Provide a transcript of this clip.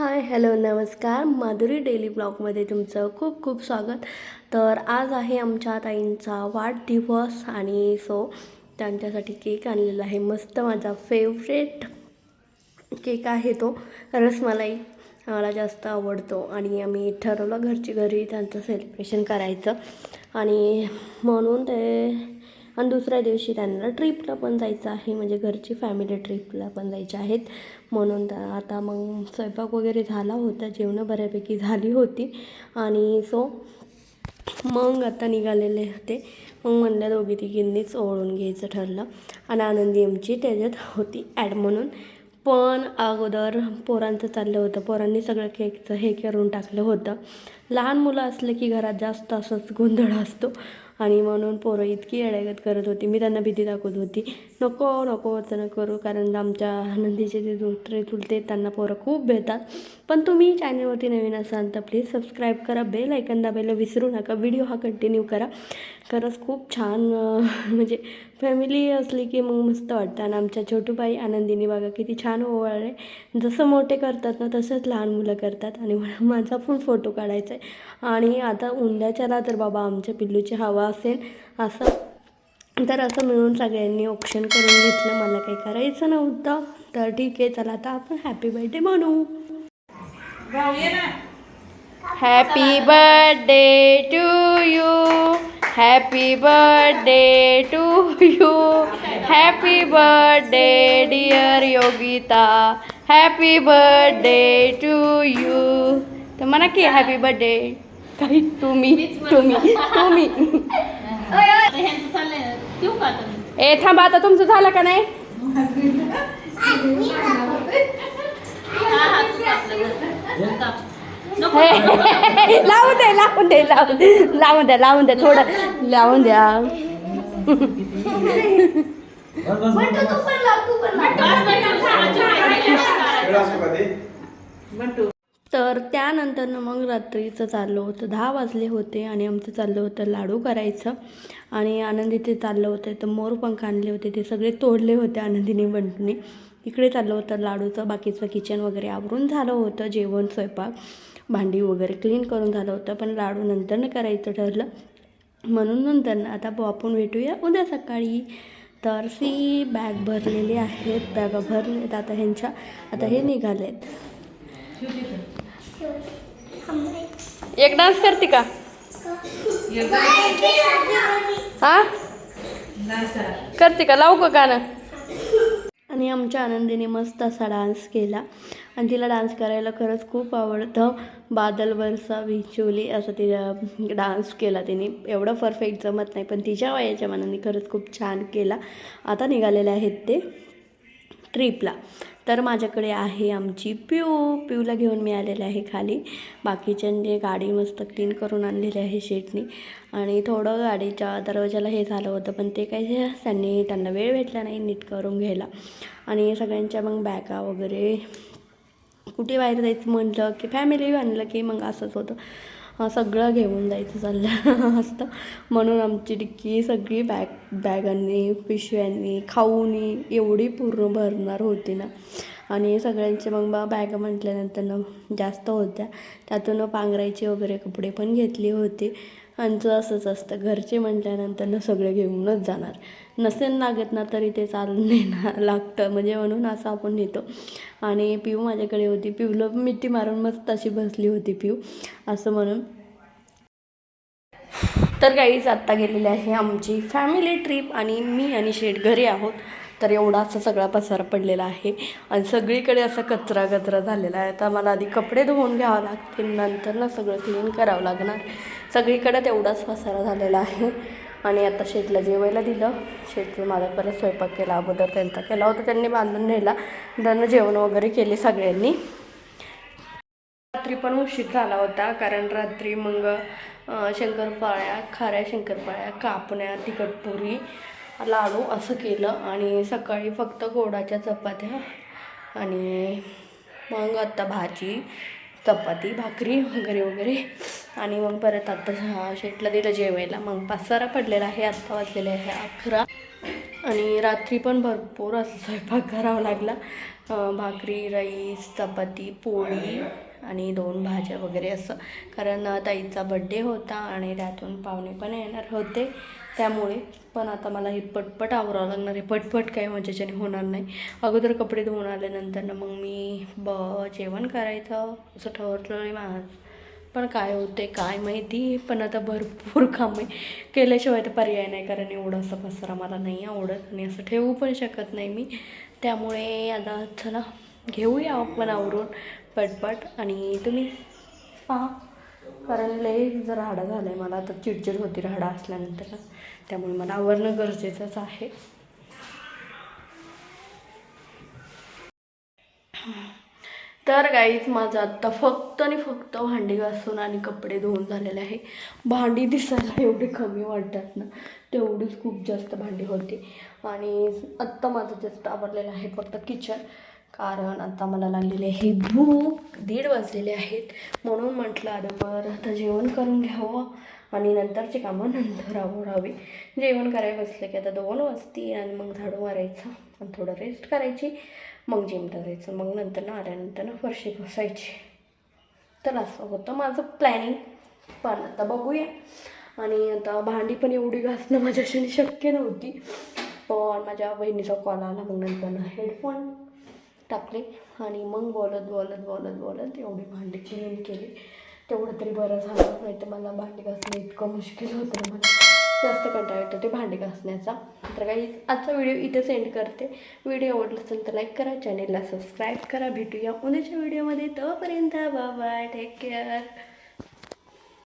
Hi hello नमस्कार. Madhuri daily ब्लॉगमध्ये तुमचं खूप खूप स्वागत. तर आज आहे आमच्या ताईंचा वाढदिवस आणि सो त्यांच्यासाठी केक आणलेला आहे. मस्त माझा फेवरेट केक आहे तो रसमलाई. मला जास्त आवडतो आणि आम्ही ठरवलं घरची घरी त्यांचं सेलिब्रेशन करायचं. आणि म्हणून ते आणि दुसऱ्या दिवशी त्यांना ट्रिपला पण जायचं आहे. म्हणजे घरची फॅमिली ट्रिपला पण जायचे आहेत. म्हणून आता मग स्वयंपाक वगैरे झाला होता. जेवणं बऱ्यापैकी झाली होती. आणि सो मग आता निघालेले होते. मग म्हणल्या दोघी तिघींनीच ओळून घ्यायचं ठरलं. आणि आनंदी आमची त्याच्यात होती ॲड म्हणून. पण अगोदर पोरांचं चाललं होतं. पोरांनी सगळं केकचं हे करून टाकलं होतं. लहान मुलं असलं की घरात जास्त असंच गोंधळ असतो. आणि म्हणून पोरं इतकी येड्यागत करत होती. मी त्यांना भीती दाखवत होती. नको नको वचनं करू. कारण आमच्या आनंदीचे जे दुसरे चुलते त्यांना पोरं खूप भेटतात. पण तुम्ही चॅनलवरती नवीन असाल तर प्लीज सबस्क्राईब करा. बेल ऐकन दाबायला विसरू नका. व्हिडिओ हा कंटिन्यू करा. खरंच खूप छान म्हणजे फॅमिली असली की मग मस्त वाटतं. आणि आमच्या छोटूबाई आनंदिनी बघा किती छान ओवाळले. जसं मोठे करतात ना तसंच लहान मुलं करतात. आणि मला माझा पण फोटो काढायचा आहे आणि आता उंड्याच्याला तर बाबा आमच्या पिल्लूची हवा असेल. असं तर असं मिळून सगळ्यांनी ऑप्शन करून घेतलं. मला काही करायचं नव्हतं. तर ठीक आहे चला आता आपण हॅपी बर्थडे म्हणू. Happy birthday to you happy birthday to you happy birthday dear Yogita happy birthday to you तर म्हणा की हॅपी बर्थडे काही तुम्ही तुम्ही तुम्ही ए थांबा आता तुमचं झालं का नाही? हे, लावून दे लावून दे लावून दे लावून द्या लावून द्या थोडं लावून द्या. तर त्यानंतर मग रात्रीचं चाललं होतं. दहा वाजले होते आणि आमचं चाललं होतं लाडू करायचं. आणि आनंदीचे चाललं होतं. तर मोरपंख आणले होते. ते सगळे तोडले होते आनंदीने बंटूने इकडे चाललं होतं लाडूचं. बाकीचं किचन वगैरे आवरून झालं होतं. जेवण स्वयंपाक भांडी वगैरे क्लीन करून झालं होतं. पण लाडू नंतरनं करायचं ठरलं. म्हणून नंतर आता आपण भेटूया उद्या सकाळी. तर सी बॅग भरलेली आहेत. बॅगा भरलेत. आता ह्यांच्या आता हे निघालेत. एक डान्स करते का? हा? करते का? लावू का गाणं? आणि आमच्या आनंदीने मस्त असा डान्स केला. आणि तिला डान्स करायला खरंच खूप आवडतं. बादल वरसा विचोली असं तिला डान्स केला तिने. एवढं परफेक्ट जमत नाही पण तिच्या वयाच्या मनाने खरंच खूप छान केला. आता निघालेले आहेत ते. ट्रिपला. तर माझ्याकडे आहे आमची पिऊ. पिऊला घेऊन मी आलेले आहे खाली. बाकीच्यांनी गाडी मस्त क्लीन करून आणलेली आहे शेटनी. आणि थोडं गाडीच्या दरवाजाला हे झालं होतं पण ते काही त्यांनी त्यांना वेळ भेटला नाही नीट करून घ्यायला. आणि सगळ्यांच्या मग बॅगा वगैरे कुठे बाहेर जायचं म्हटलं की फॅमिली आणलं की मग असंच होतं. हा सगळं घेऊन जायचं चाललं असतं म्हणून आमची डिक्की सगळी बॅग बॅगांनी पिशव्यांनी खाऊनी एवढी पूर्ण भरणार होती ना. आणि सगळ्यांचे मग बा बॅग म्हटल्यानंतर ना जास्त होत्या. त्यातून पांघरायचे वगैरे कपडे पण घेतले होते. आमचं असंच असतं. घरचे म्हटल्यानंतर ना सगळे घेऊनच जाणार. नसेल लागत ना तरी ते चालून नेणार लागतं. म्हणजे म्हणून असं आपण नेतो. आणि पिऊ माझ्याकडे होती. पिऊला मिठी मारून मस्त अशी बसली होती पिऊ. असं म्हणून. तर काहीच आत्ता गेलेली आहे आमची फॅमिली ट्रिप आणि मी आणि शेठ घरी आहोत. तर एवढा असा सगळा पसारा पडलेला आहे. आणि सगळीकडे असा कचरा कचरा झालेला आहे. आता मला आधी कपडे धुवून घ्यावं लागतील. नंतर ना सगळं क्लीन करावं लागणार. सगळीकडे तेवढाच पसारा झालेला आहे. आणि आता शेतला जेवायला दिलं. शेठने माझा परत स्वयंपाक केला. अगोदर त्यांचा केला होता. त्यांनी बांधून नेला. त्यांना जेवण वगैरे केले सगळ्यांनी. रात्री पण उशीर झाला होता. कारण रात्री मग शंकरपाळ्या खाऱ्या शंकरपाळ्या कापण्या तिखटपुरी लाडू असं केलं आणि सकाळी फक्त गोडाच्या चपात्या आणि मग आत्ता भाजी चपाती भाकरी वगैरे वगैरे. आणि मग परत आत्ता शेटला दिलं जेवायला. मग पासारा पडलेला आहे आत्ता वाजलेले आहे अकरा. आणि रात्री पण भरपूर असं स्वयंपाक करावा लागला. भाकरी राईस चपाती पोळी. आणि दोन भाज्या वगैरे असं. कारण ताईचा बड्डे होता आणि त्यातून पाहुणे पण येणार होते. त्यामुळे पण आता मला हे पटपट आवरावं लागणार आहे. पटपट काही माझ्याच्याने होणार नाही. अगोदर कपडे धुवून आल्यानंतर ना मग मी ब जेवण करायचं असं ठरवलं आहे माझं. पण काय होते काय माहिती? पण आता भरपूर काम आहे केल्याशिवाय तर पर्याय नाही. कारण एवढं असं पसारा मला नाही आवडत आणि असं ठेवू पण शकत नाही मी. त्यामुळे आता चला घेऊया आपण आवरून. पटपट. आणि तुम्ही पहा. कारण लय जर राडा झाला आहे मला. आता चिडचिड होती हाडा असल्यानंतर. ना त्यामुळे मला आवरणं गरजेचंच आहे. तर गाईच माझं आत्ता फक्त आणि फक्त भांडी घासून आणि कपडे धुवून झालेले आहे. भांडी दिसायला एवढी कमी वाटतात ना. तेवढीच खूप जास्त भांडी होती. आणि आत्ता माझं जास्त आवडलेलं आहे फक्त किचन कारण आता मला लागलेले आहे भूक दीड वाजलेले आहेत. म्हणून म्हटलं आता बरं आता जेवण करून घ्यावं आणि नंतरची कामं नंतर आवरावी. जेवण करायला बसलं की आता दोन वाजतील आणि मग झाडू मारायचं आणि थोडं रेस्ट करायची. मग जिम करायचं मग नंतर ना आल्यानंतर ना फरशी घुसायची. तर असं होतं माझं प्लॅनिंग पण आता बघूया. आणि आता भांडी पण एवढी घासणं माझ्याशी शक्य नव्हती. पण माझ्या बहिणीचा कॉल आला मग नंतर हेडफोन टाकले आणि मग बोलत बोलत बोलत बोलत एवढी भांडी क्लीन केली. तेवढं तरी बरं झालं. नाही तर मला भांडी घासणं इतकं मुश्किल होतं मला. जास्त कंटाळा येतो ते भांडी घासण्याचा. तर काही आजचा व्हिडिओ इथे सेंड करते. व्हिडिओ आवडला असेल तर लाईक करा. चॅनेलला सबस्क्राईब करा. भेटूया उद्याच्या व्हिडिओमध्ये तोपर्यंत बाय टेक केअर